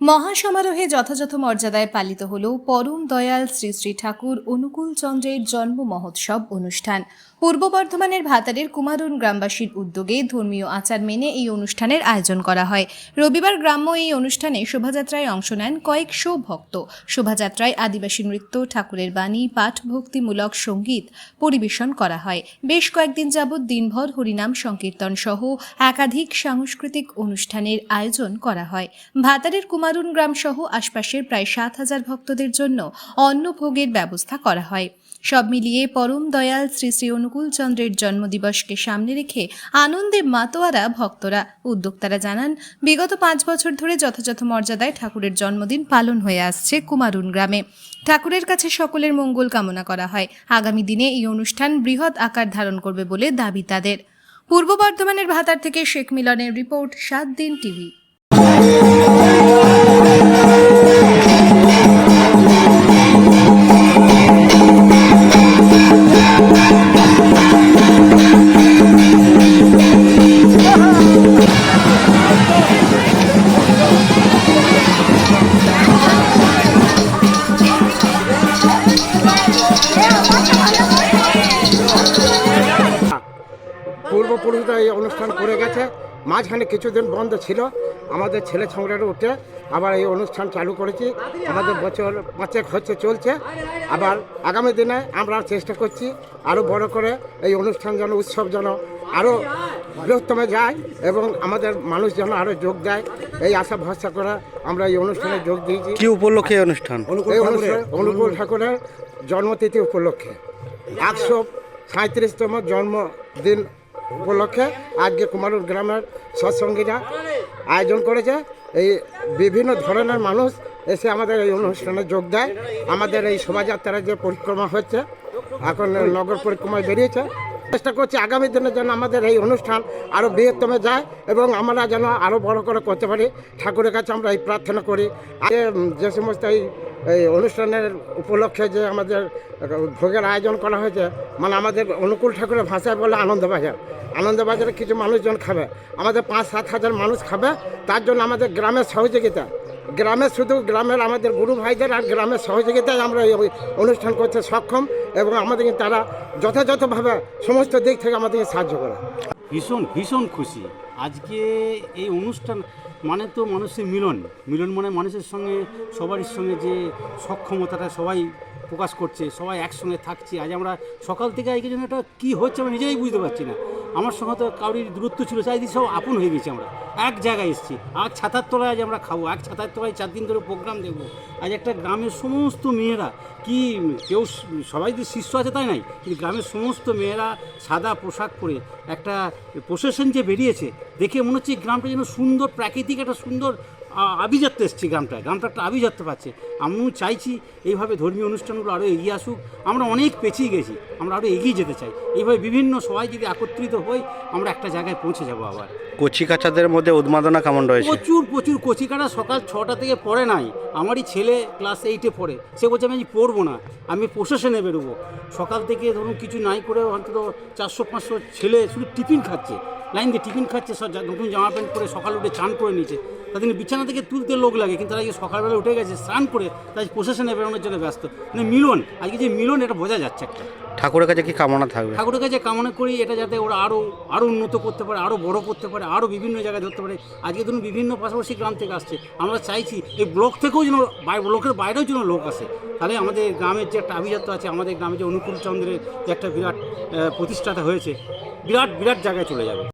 মহাসমারোহে যথাযথ মর্যাদায় পালিত হল পরম দয়াল শ্রী শ্রী ঠাকুর অনুকূল চন্দ্রের জন্ম মহোৎসব অনুষ্ঠান। পূর্ব বর্ধমানের ভাতারের কুমারুন গ্রামবাসীর উদ্যোগে ধর্মীয় আচার মেনে এই অনুষ্ঠানের আয়োজন করা হয়। রবিবার গ্রাম্য এই অনুষ্ঠানে শোভাযাত্রায় অংশ নেন কয়েকশো ভক্ত। শোভাযাত্রায় আদিবাসী নৃত্য, ঠাকুরের বাণী, পাঠ ভক্তিমূলক সংগীত পরিবেশন করা হয়। বেশ কয়েকদিন যাবৎ দিনভর হরিনাম সংকীর্তন সহ একাধিক সাংস্কৃতিক অনুষ্ঠানের আয়োজন করা হয়। ভাতারের কুমারুন গ্রাম সহ আশপাশের প্রায় সাত হাজার ভক্তদের জন্য অন্নভোগের ব্যবস্থা করা হয়। সব মিলিয়ে পরম দয়াল শ্রী শ্রী অনুকূল চন্দ্রের জন্মদিবসকে সামনে রেখে আনন্দে মাতোয়ারা ভক্তরা। উদ্যোক্তারা জানান, বিগত পাঁচ বছর ধরে যথাযথ মর্যাদায় ঠাকুরের জন্মদিন পালন হয়ে আসছে কুমারুন গ্রামে। ঠাকুরের কাছে সকলের মঙ্গল কামনা করা হয়। আগামী দিনে এই অনুষ্ঠান বৃহৎ আকার ধারণ করবে বলে দাবি তাদের। পূর্ব বর্ধমানের ভাতার থেকে শেখ মিলনের রিপোর্ট, সাত দিন টিভি। পূর্বপুরুষরা এই অনুষ্ঠান করে গেছে। মাঝখানে কিছুদিন বন্ধ ছিল। আমাদের ছেলে ছোঁড়ারা উঠে আবার এই অনুষ্ঠান চালু করেছি। আমাদের বছর পাঁচেক হচ্ছে চলছে। আবার আগামী দিনে আমরা চেষ্টা করছি আরও বড় করে এই অনুষ্ঠান যেন উৎসব যেন আরও বৃহত্তমে যায় এবং আমাদের মানুষ যেন আরও যোগ দেয়। এই আশা ভরসা করে আমরা এই অনুষ্ঠানে যোগ দিয়েছি। কি উপলক্ষে এই অনুষ্ঠান? এই অনুষ্ঠান অনুকূল ঠাকুরের জন্মতিথি উপলক্ষে। একশো সাঁত্রিশতম জন্মদিন উপলক্ষে আজকে কুমারুর গ্রামের সৎসঙ্গীরা আয়োজন করেছে। এই বিভিন্ন ধরনের মানুষ এসে আমাদের এই অনুষ্ঠানে যোগ দেয়। আমাদের এই শোভাযাত্রার যে পরিক্রমা হচ্ছে, এখন নগর পরিক্রমায় বেরিয়েছে। চেষ্টা করছি আগামী দিনে যেন আমাদের এই অনুষ্ঠান আরও বৃহত্তমে যায় এবং আমরা যেন আরও বড় করে করতে পারি। ঠাকুরের কাছে আমরা এই প্রার্থনা করি। আগে যে সমস্ত এই এই অনুষ্ঠানের উপলক্ষে যে আমাদের ভোগের আয়োজন করা হয়েছে মানে আমাদের অনুকূল ঠাকুরের ভাষায় বলে আনন্দবাজার আনন্দবাজারে কিছু মানুষজন খাবে। আমাদের পাঁচ সাত হাজার মানুষ খাবে, তার জন্য আমাদের গ্রামের সহযোগিতা। গ্রামে শুধু গ্রামের আমাদের গুরু ভাইদের আর গ্রামের সহযোগিতায় আমরা এই অনুষ্ঠান করতে সক্ষম এবং আমাদেরকে তারা যথাযথভাবে সমস্ত দিক থেকে আমাদেরকে সাহায্য করে। ভীষণ ভীষণ খুশি। আজকে এই অনুষ্ঠান মানে তো মানুষের মিলন। মিলন মানে মানুষের সঙ্গে, সবারই সঙ্গে যে সক্ষমতাটা সবাই প্রকাশ করছে, সবাই একসঙ্গে থাকছে। আজ আমরা সকাল থেকে আজকে জন্য এটা কী হচ্ছে আমরা নিজেরাই বুঝতে পারছি না। আমার সঙ্গে তো কারোর দূরত্ব ছিল, চারিদিকে সব আপন হয়ে গেছি আমরা। এক জায়গায় এসেছি। আর ছাতার তলায় আজ আমরা খাব। এক ছাতার তলায় চার দিন ধরে প্রোগ্রাম দেখব। আজ একটা গ্রামের সমস্ত মেয়েরা, কি কেউ সবাই যে শিষ্য আছে তাই নাই? কিন্তু গ্রামের সমস্ত মেয়েরা সাদা পোশাক পরে একটা প্রসেশন যে বেরিয়েছে দেখে মনে হচ্ছে গ্রামটা যেন সুন্দর প্রাকৃতিক একটা সুন্দর আভিজাত্য এসছে গ্রামটা। গ্রামটা একটা আভিজাত্য পাচ্ছে। আমিও চাইছি এইভাবে ধর্মীয় অনুষ্ঠানগুলো আরও এগিয়ে আসুক। আমরা অনেক পেছিয়ে গেছি আমরা আরও এগিয়ে যেতে চাই। এইভাবে বিভিন্ন সবাই যদি একত্রিত হই আমরা একটা জায়গায় পৌঁছে যাব আবার। কচি কাচাদের মধ্যে উন্মাদনা কেমন রয়েছে? প্রচুর প্রচুর। কচিকাটা সকাল ছটা থেকে পড়ে নাই। আমারই ছেলে ক্লাস এইটে পড়ে। সে বলছে আমি পড়ব না। আমি প্রসেশনে বেরোবো। সকাল থেকে ধরুন কিছু নাই করে অন্তত চারশো পাঁচশো ছেলে শুধু টিফিন খাচ্ছে। লাইন দিয়ে টিফিন খাচ্ছে সব নতুন জামা প্যান্ট পরে সকালে উঠে চান করে নিচ্ছে তাদের বিছানা থেকে তুলতে লোক লাগে কিন্তু তারা আজকে সকালবেলা উঠে গেছে স্নান করে তাই প্রসেশনে বেরোনোর জন্য ব্যস্ত। মানে মিলন আজকে যে মিলন এটা বোঝা যাচ্ছে একটা। ঠাকুরের কাছে কি কামনা থাকবে? ঠাকুরের কাছে কামনা করি এটা যাতে ওরা আরও আরও উন্নত করতে পারে আরও বড় করতে পারে আরও বিভিন্ন জায়গায় ধরতে পারে। আজকে ধরুন বিভিন্ন পাশাপাশি গ্রাম থেকে আসছে। আমরা চাইছি এই ব্লক থেকেও যেন ব্লকের বাইরেও যেন লোক আসে। তাহলে আমাদের গ্রামের যে একটা আভিজাত্য আছে আমাদের গ্রামে যে অনুকূল চন্দ্রের যে একটা বিরাট প্রতিষ্ঠাতা হয়েছে বিরাট বিরাট জায়গায় চলে যাবে।